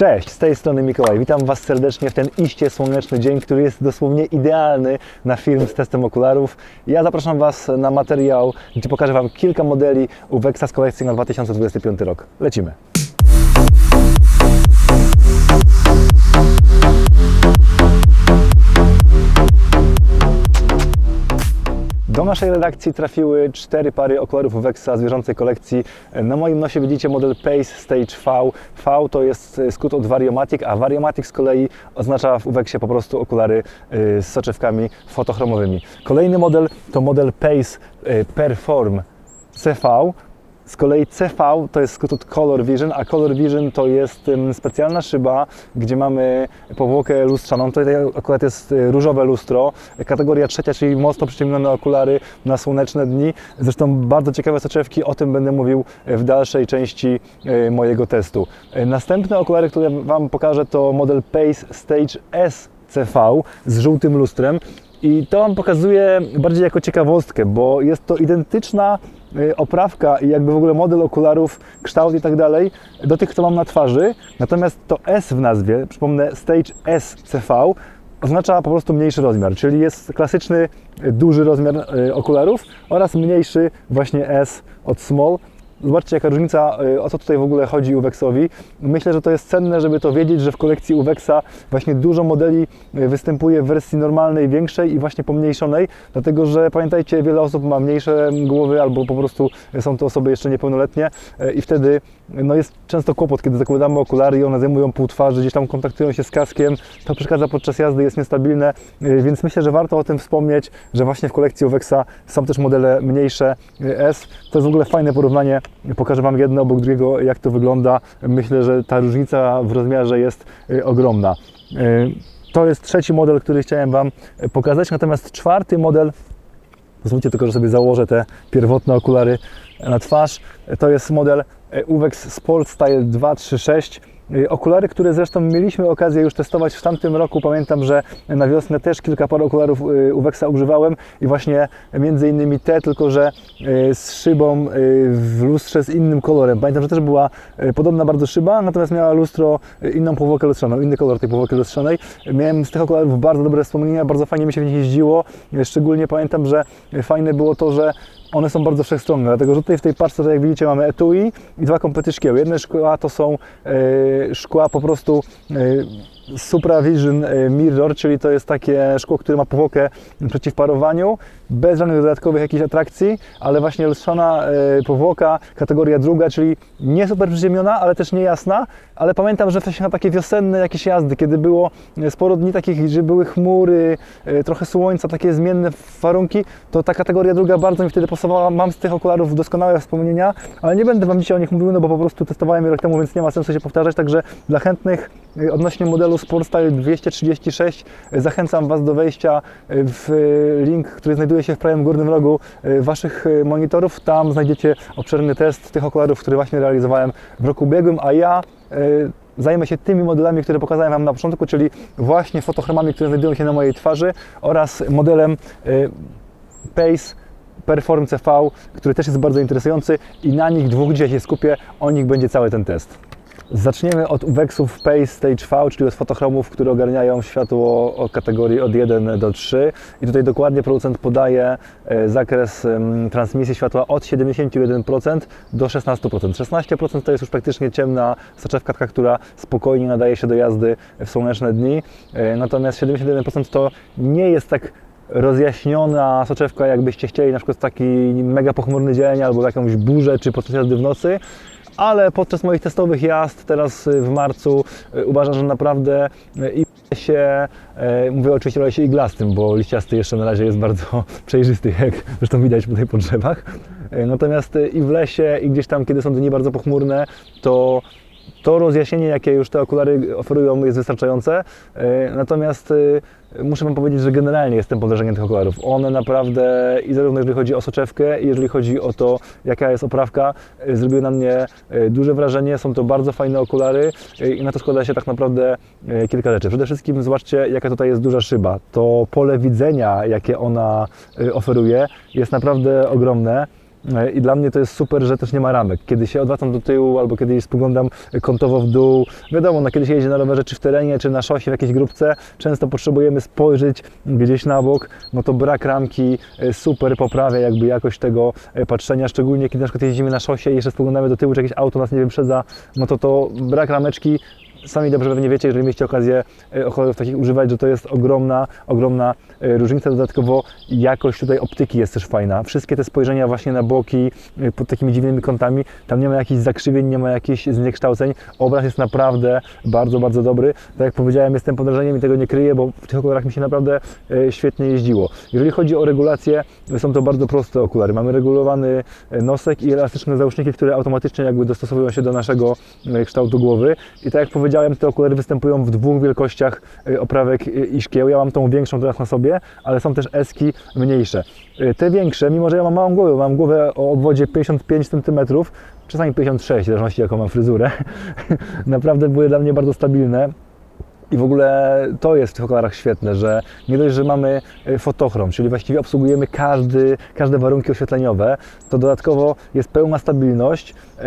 Cześć, z tej strony Mikołaj. Witam Was serdecznie w ten iście słoneczny dzień, który jest dosłownie idealny na film z testem okularów. Ja zapraszam Was na materiał, gdzie pokażę Wam kilka modeli Uvexa z kolekcji na 2025 rok. Lecimy. Do naszej redakcji trafiły cztery pary okularów Uvexa z bieżącej kolekcji. Na moim nosie widzicie model Pace Stage V. V to jest skrót od Variomatic, a Variomatic z kolei oznacza w Uvexie po prostu okulary y, z soczewkami fotochromowymi. Kolejny model to model Pace y, Perform CV. Z kolei CV to jest skrót od Color Vision, a Color Vision to jest specjalna szyba, gdzie mamy powłokę lustrzaną. Tutaj akurat jest y, różowe lustro, kategoria trzecia, czyli mocno przyciemnione okulary na słoneczne dni. Zresztą bardzo ciekawe soczewki, o tym będę mówił w dalszej części y, mojego testu. Następne okulary, które Wam pokażę to model Pace Stage S CV z żółtym lustrem. I to Wam pokazuję bardziej jako ciekawostkę, bo jest to identyczna oprawka i jakby w ogóle model okularów, kształt i tak dalej do tych, co mam na twarzy. Natomiast to S w nazwie, przypomnę Stage S CV, oznacza po prostu mniejszy rozmiar, czyli jest klasyczny, y, duży rozmiar y, okularów oraz mniejszy właśnie S od small. Zobaczcie, jaka różnica, y, o co tutaj w ogóle chodzi Uvexowi. Myślę, że to jest cenne, żeby to wiedzieć, że w kolekcji Uvexa właśnie dużo modeli y, występuje w wersji normalnej, większej i właśnie pomniejszonej, dlatego że pamiętajcie, wiele osób ma mniejsze głowy albo po prostu są to osoby jeszcze niepełnoletnie y, i wtedy no jest często kłopot, kiedy zakładamy okulary i one zajmują pół twarzy, gdzieś tam kontaktują się z kaskiem, to przeszkadza podczas jazdy, jest niestabilne, więc myślę, że warto o tym wspomnieć, że właśnie w kolekcji Uvexa są też modele mniejsze S. To jest w ogóle fajne porównanie, pokażę Wam jedno obok drugiego, jak to wygląda. Myślę, że ta różnica w rozmiarze jest y, ogromna. Y, To jest trzeci model, który chciałem Wam y, pokazać, natomiast czwarty model Pozwólcie tylko, że sobie założę te pierwotne okulary na twarz. To jest model Uvex Sport Style 236. E, Okulary, które zresztą mieliśmy okazję już testować w tamtym roku. Pamiętam, że na wiosnę też kilka par okularów e, Uvexa używałem i właśnie między innymi te, tylko że e, z szybą w lustrze z innym kolorem. Pamiętam, że też była podobna bardzo szyba, natomiast miała lustro, inną powłokę lustrzaną, inny kolor tej powłoki lustrzanej. Miałem z tych okularów bardzo dobre wspomnienia, bardzo fajnie mi się w nich jeździło. Szczególnie pamiętam, że fajne było to, że one są bardzo wszechstronne, dlatego że tutaj w tej parce, tak jak widzicie, mamy etui i dwa kompety szkieł. Jedne szkła to są e, szkła po prostu e, Supra Vision e, Mirror, czyli to jest takie szkło, które ma powłokę przeciw parowaniu, bez żadnych dodatkowych jakichś atrakcji, ale właśnie lustrzana e, powłoka, kategoria druga, czyli nie super przyziemiona, ale też nie jasna, ale pamiętam, że właśnie na takie wiosenne jakieś jazdy, kiedy było e, sporo dni takich, że były chmury, e, trochę słońca, takie zmienne warunki, to ta kategoria druga bardzo mi wtedy pasowała. Mam z tych okularów doskonałe wspomnienia, ale nie będę Wam dzisiaj o nich mówił, no bo po prostu testowałem je rok temu, więc nie ma sensu się powtarzać, także dla chętnych odnośnie modelu Sport Style 236 e, zachęcam Was do wejścia w link, który znajduje się w prawym górnym rogu e, Waszych e, monitorów. Tam znajdziecie obszerny test tych okularów, który właśnie realizowałem w roku ubiegłym, a ja e, zajmę się tymi modelami, które pokazałem Wam na początku, czyli właśnie fotochromami, które znajdują się na mojej twarzy oraz modelem Pace Perform CV, który też jest bardzo interesujący i na nich dwóch dzisiaj się skupię, o nich będzie cały ten test. Zaczniemy od Uvexów Pace Stage V, czyli od fotochromów, które ogarniają światło o kategorii od 1 do 3. I tutaj dokładnie producent podaje e, zakres transmisji światła od 71% do 16%. 16% to jest już praktycznie ciemna soczewka, która spokojnie nadaje się do jazdy w słoneczne dni. E, Natomiast 71% to nie jest tak rozjaśniona soczewka, jakbyście chcieli na przykład taki mega pochmurny dzień albo jakąś burzę, czy podczas jazdy w nocy, ale podczas moich testowych jazd teraz y, w marcu y, uważam, że naprawdę y, i lesie, y, mówię oczywiście o lesie iglastym, bo liściasty jeszcze na razie jest bardzo przejrzysty, jak zresztą widać tutaj po drzewach. Y, Natomiast i w lesie, i gdzieś tam, kiedy są dni bardzo pochmurne, to to rozjaśnienie, jakie już te okulary oferują, jest wystarczające. E, Natomiast e, muszę Wam powiedzieć, że generalnie jestem pod wrażeniem tych okularów. One naprawdę, i zarówno jeżeli chodzi o soczewkę, i jeżeli chodzi o to, jaka jest oprawka, e, zrobiły na mnie duże wrażenie. Są to bardzo fajne okulary i na to składa się tak naprawdę kilka rzeczy. Przede wszystkim zobaczcie, jaka tutaj jest duża szyba. To pole widzenia, jakie ona oferuje, jest naprawdę ogromne. E, i dla mnie to jest super, że też nie ma ramek. Kiedy się odwracam do tyłu albo kiedy spoglądam kątowo w dół, wiadomo, no kiedy się jedzie na rowerze czy w terenie, czy na szosie w jakiejś grupce, często potrzebujemy spojrzeć gdzieś na bok, no to brak ramki e, super poprawia jakby jakość tego e, patrzenia, szczególnie kiedy na przykład jeździmy na szosie i jeszcze spoglądamy do tyłu, czy jakieś auto nas nie wyprzedza, no to to brak rameczki Sami dobrze pewnie wiecie, jeżeli mieliście okazję e, okularów takich używać, że to jest ogromna, ogromna e, różnica. Dodatkowo jakość tutaj optyki jest też fajna. Wszystkie te spojrzenia właśnie na boki e, pod takimi dziwnymi kątami, tam nie ma jakichś zakrzywień, nie ma jakichś zniekształceń. Obraz jest naprawdę bardzo, bardzo dobry. Tak jak powiedziałem, jestem pod wrażeniem i tego nie kryję, bo w tych okularach mi się naprawdę świetnie jeździło. Jeżeli chodzi o regulację, są to bardzo proste okulary. Mamy regulowany nosek i elastyczne załączniki, które automatycznie jakby dostosowują się do naszego kształtu głowy. I tak jak powiedziałem, te okulary występują w dwóch wielkościach y, oprawek y, i szkieł. Ja mam tą większą teraz na sobie, ale są też eski mniejsze. Y, Te większe, mimo że ja mam małą głowę, mam głowę o obwodzie 55 cm, czasami 56, w zależności jaką mam fryzurę, naprawdę były dla mnie bardzo stabilne. I w ogóle to jest w tych okularach świetne, że nie dość, że mamy e, fotochrom, czyli właściwie obsługujemy każdy, każde warunki oświetleniowe, to dodatkowo jest pełna stabilność, e,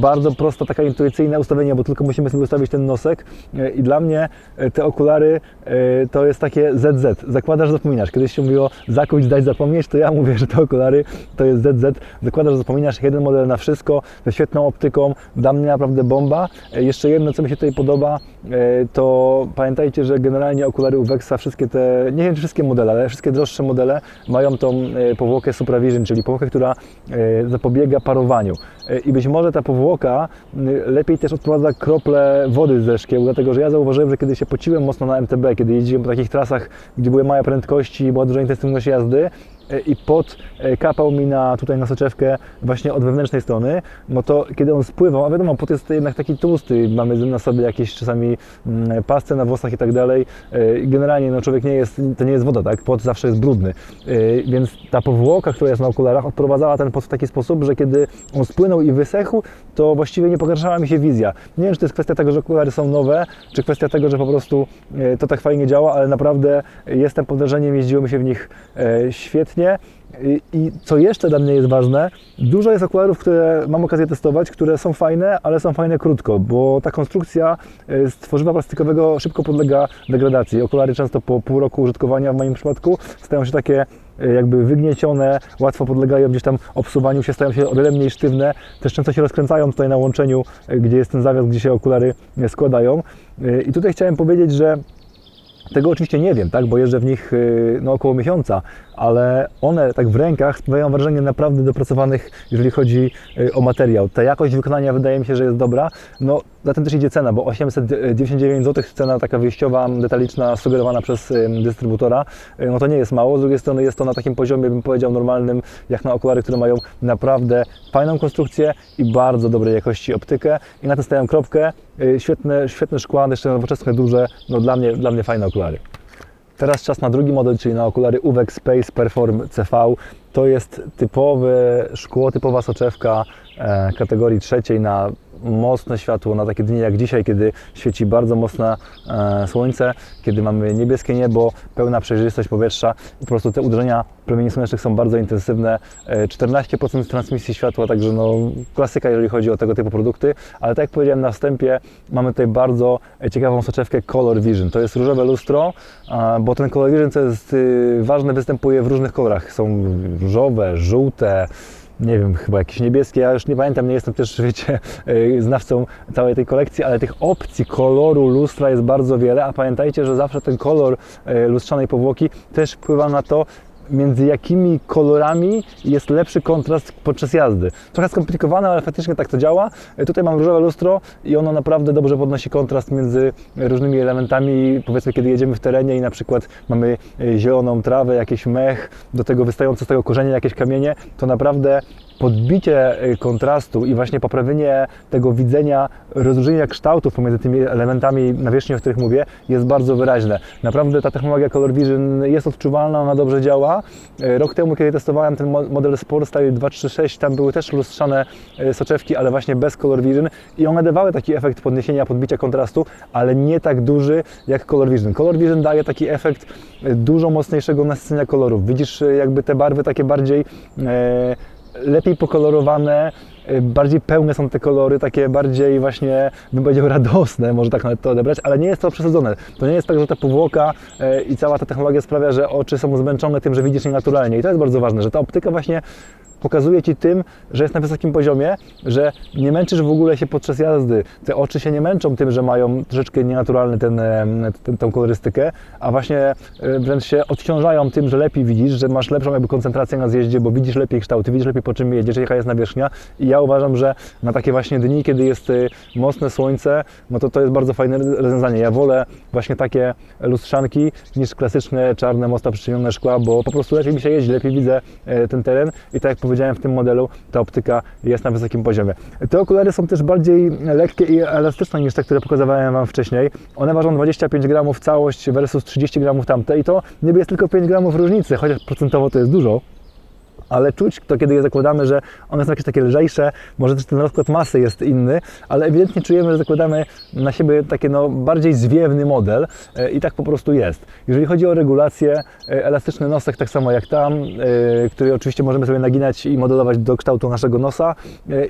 bardzo prosto taka intuicyjne ustawienie, bo tylko musimy sobie ustawić ten nosek e, i dla mnie te okulary to jest takie ZZ, zakładasz, zapominasz. Kiedyś się mówiło zakuć, dać, zapomnieć, to ja mówię, że te okulary to jest ZZ, zakładasz, zapominasz, jeden model na wszystko, ze świetną optyką, dla mnie naprawdę bomba. Jeszcze jedno, co mi się tutaj podoba, e, pamiętajcie, że generalnie okulary Uvexa, wszystkie te, nie wiem czy wszystkie modele, ale wszystkie droższe modele mają tą e, powłokę SupraVision, czyli powłokę, która e, zapobiega parowaniu. E, I być może ta powłoka lepiej też odprowadza krople wody ze szkieł, dlatego że ja zauważyłem, że kiedy się pociłem mocno na MTB, kiedy jeździłem po takich trasach, gdzie były małe prędkości i była duża intensywność jazdy, i pot e, kapał mi na, tutaj na soczewkę właśnie od wewnętrznej strony, no to kiedy on spływał, a wiadomo, pot jest jednak taki tłusty, mamy na sobie jakieś czasami mm, pastę na włosach i tak dalej. E, Generalnie no, człowiek nie jest, to nie jest woda, tak? Pot zawsze jest brudny. E, Więc ta powłoka, która jest na okularach, odprowadzała ten pot w taki sposób, że kiedy on spłynął i wysechł, to właściwie nie pogarszała mi się wizja. Nie wiem, czy to jest kwestia tego, że okulary są nowe, czy kwestia tego, że po prostu to tak fajnie działa, ale naprawdę jestem pod wrażeniem, jeździło mi się w nich świetnie. I- co jeszcze dla mnie jest ważne, dużo jest okularów, które mam okazję testować, które są fajne, ale są fajne krótko, bo ta konstrukcja e, z tworzywa plastikowego szybko podlega degradacji. Okulary często po pół roku użytkowania w moim przypadku stają się takie e, jakby wygniecione, łatwo podlegają gdzieś tam obsuwaniu się, stają się o wiele mniej sztywne, też często się rozkręcają tutaj na łączeniu, e, gdzie jest ten zawias, gdzie się okulary składają. I tutaj chciałem powiedzieć, że tego oczywiście nie wiem, tak, bo jeżdżę w nich y, no, około miesiąca, ale one tak w rękach sprawiają wrażenie naprawdę dopracowanych, jeżeli chodzi y, o materiał. Ta jakość wykonania wydaje mi się, że jest dobra. No, za tym też idzie cena, bo 899 zł cena taka wyjściowa, detaliczna, sugerowana przez dystrybutora, y, no to nie jest mało. Z drugiej strony jest to na takim poziomie, bym powiedział, normalnym, jak na okulary, które mają naprawdę fajną konstrukcję i bardzo dobrej jakości optykę. I na to stawiam kropkę. Y, Świetne, świetne szkła, jeszcze nowoczesne, duże. No dla mnie, dla mnie fajne okulary. Teraz czas na drugi model, czyli na okulary Uvex Space Perform CV. To jest typowe szkło, typowa soczewka e, kategorii trzeciej na mocne światło, na takie dni jak dzisiaj, kiedy świeci bardzo mocne e, słońce, kiedy mamy niebieskie niebo, pełna przejrzystość powietrza. Po prostu te uderzenia promieni słonecznych są bardzo intensywne. E, 14% transmisji światła, także no, klasyka, jeżeli chodzi o tego typu produkty. Ale tak jak powiedziałem na wstępie, mamy tutaj bardzo e, ciekawą soczewkę Color Vision. To jest różowe lustro, bo ten Color Vision, co jest y, ważne, występuje w różnych kolorach. Są różowe, żółte, nie wiem, chyba jakieś niebieskie, ja już nie pamiętam, nie jestem też, wiecie, y, znawcą całej tej kolekcji, ale tych opcji koloru lustra jest bardzo wiele, a pamiętajcie, że zawsze ten kolor y, lustrzanej powłoki też wpływa na to, między jakimi kolorami jest lepszy kontrast podczas jazdy. Trochę skomplikowane, ale faktycznie tak to działa. Y, Tutaj mam różowe lustro i ono naprawdę dobrze podnosi kontrast między różnymi elementami. Powiedzmy, kiedy jedziemy w terenie i na przykład mamy y, zieloną trawę, jakiś mech, do tego wystające z tego korzenie jakieś kamienie, to naprawdę podbicie y, kontrastu i właśnie poprawienie tego widzenia, rozróżnienia kształtów pomiędzy tymi elementami nawierzchni, o których mówię, jest bardzo wyraźne. Naprawdę ta technologia Color Vision jest odczuwalna, ona dobrze działa. Y, Rok temu, kiedy testowałem ten mo- model Sport Style 236, tam były też lustrzane y, soczewki, ale właśnie bez Color Vision i one dawały taki efekt podniesienia, podbicia kontrastu, ale nie tak duży jak Color Vision. Color Vision daje taki efekt dużo mocniejszego nasycenia kolorów. Widzisz jakby te barwy takie bardziej e, lepiej pokolorowane, y, bardziej pełne są te kolory, takie bardziej właśnie, bym powiedział, radosne, może tak nawet to odebrać, ale nie jest to przesadzone. To nie jest tak, że ta powłoka y, i cała ta technologia sprawia, że oczy są zmęczone tym, że widzisz nienaturalnie. I to jest bardzo ważne, że ta optyka właśnie pokazuje Ci tym, że jest na wysokim poziomie, że nie męczysz w ogóle się podczas jazdy. Te oczy się nie męczą tym, że mają troszeczkę nienaturalny ten, ten, tą kolorystykę, a właśnie e, wręcz się odciążają tym, że lepiej widzisz, że masz lepszą jakby koncentrację na zjeździe, bo widzisz lepiej kształty, widzisz lepiej po czym jedziesz, jaka jest nawierzchnia i ja uważam, że na takie właśnie dni, kiedy jest y, mocne słońce, no to to jest bardzo fajne rozwiązanie. Ja wolę właśnie takie lustrzanki niż klasyczne czarne, mocno przyczynione szkła, bo po prostu lepiej mi się jeździ, lepiej widzę e, ten teren i tak jak powiedziałem w tym modelu, ta optyka jest na wysokim poziomie. Te okulary są też bardziej lekkie i elastyczne niż te, które pokazywałem Wam wcześniej. One ważą 25 gramów całość versus 30 gramów tamte i to niby jest tylko 5 gramów różnicy, chociaż procentowo to jest dużo ale czuć to, kiedy je zakładamy, że one są jakieś takie lżejsze, może też ten rozkład masy jest inny, ale ewidentnie czujemy, że zakładamy na siebie taki no, bardziej zwiewny model e, i tak po prostu jest. Jeżeli chodzi o regulację, e, elastyczny nosek tak samo jak tam, e, który oczywiście możemy sobie naginać i modelować do kształtu naszego nosa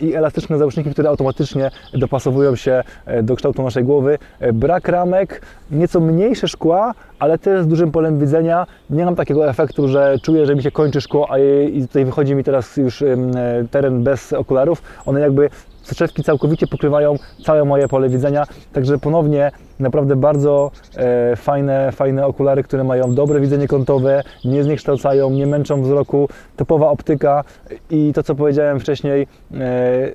i elastyczne załączniki, które automatycznie dopasowują się do kształtu naszej głowy. Brak ramek, nieco mniejsze szkła, ale też z dużym polem widzenia. Nie mam takiego efektu, że czuję, że mi się kończy szkło, a i tutaj wychodzi mi teraz już e, teren bez okularów. One jakby soczewki całkowicie pokrywają całe moje pole widzenia, także ponownie naprawdę bardzo e, fajne, fajne okulary, które mają dobre widzenie kątowe, nie zniekształcają, nie męczą wzroku, topowa optyka i to co powiedziałem wcześniej, e,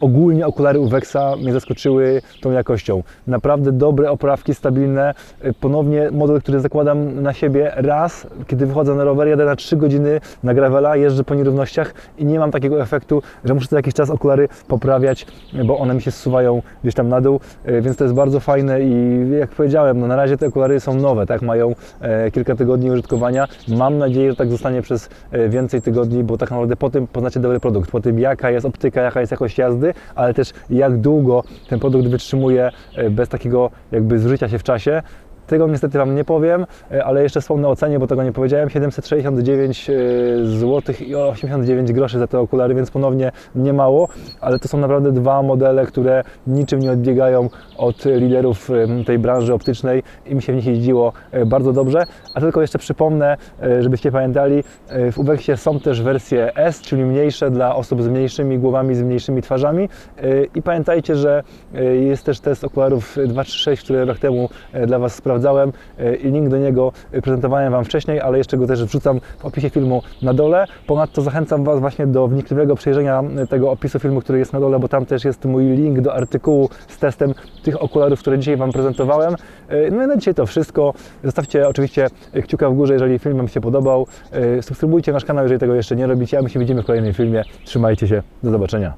ogólnie okulary Uvexa mnie zaskoczyły tą jakością. Naprawdę dobre oprawki, stabilne. Y, Ponownie model, który zakładam na siebie raz, kiedy wychodzę na rower, jadę na 3 godziny na gravela, jeżdżę po nierównościach i nie mam takiego efektu, że muszę co jakiś czas okulary poprawiać, bo one mi się zsuwają gdzieś tam na dół, y, więc to jest bardzo fajne i jak powiedziałem, no na razie te okulary są nowe, tak, mają e, kilka tygodni użytkowania. Mam nadzieję, że tak zostanie przez e, więcej tygodni, bo tak naprawdę po tym poznacie dobry produkt, po tym jaka jest optyka, jaka jest jakość jazdy, ale też jak długo ten produkt wytrzymuje e, bez takiego jakby zużycia się w czasie. Tego niestety Wam nie powiem, e, ale jeszcze wspomnę o cenie, bo tego nie powiedziałem. 769 zł i 89 groszy za te okulary, więc ponownie nie mało, ale to są naprawdę dwa modele, które niczym nie odbiegają od liderów tej branży optycznej i mi się w nich jeździło e, bardzo dobrze. A tylko jeszcze przypomnę, e, żebyście pamiętali, e, w Uweksie są też wersje S, czyli mniejsze dla osób z mniejszymi głowami, z mniejszymi twarzami E, i pamiętajcie, że e, jest też test okularów 236, który rok temu e, dla Was sprawdzałem e, i link do niego e, prezentowałem Wam wcześniej, ale jeszcze go też wrzucam w opisie filmu na dole. Ponadto zachęcam Was właśnie do wnikliwego przejrzenia tego opisu filmu, który jest na dole, bo tam też jest mój link do artykułu z testem tych okularów, które dzisiaj Wam prezentowałem. E, No i na dzisiaj to wszystko. Zostawcie oczywiście kciuka w górze, jeżeli film Wam się podobał. Subskrybujcie nasz kanał, jeżeli tego jeszcze nie robicie, a my się widzimy w kolejnym filmie. Trzymajcie się, do zobaczenia.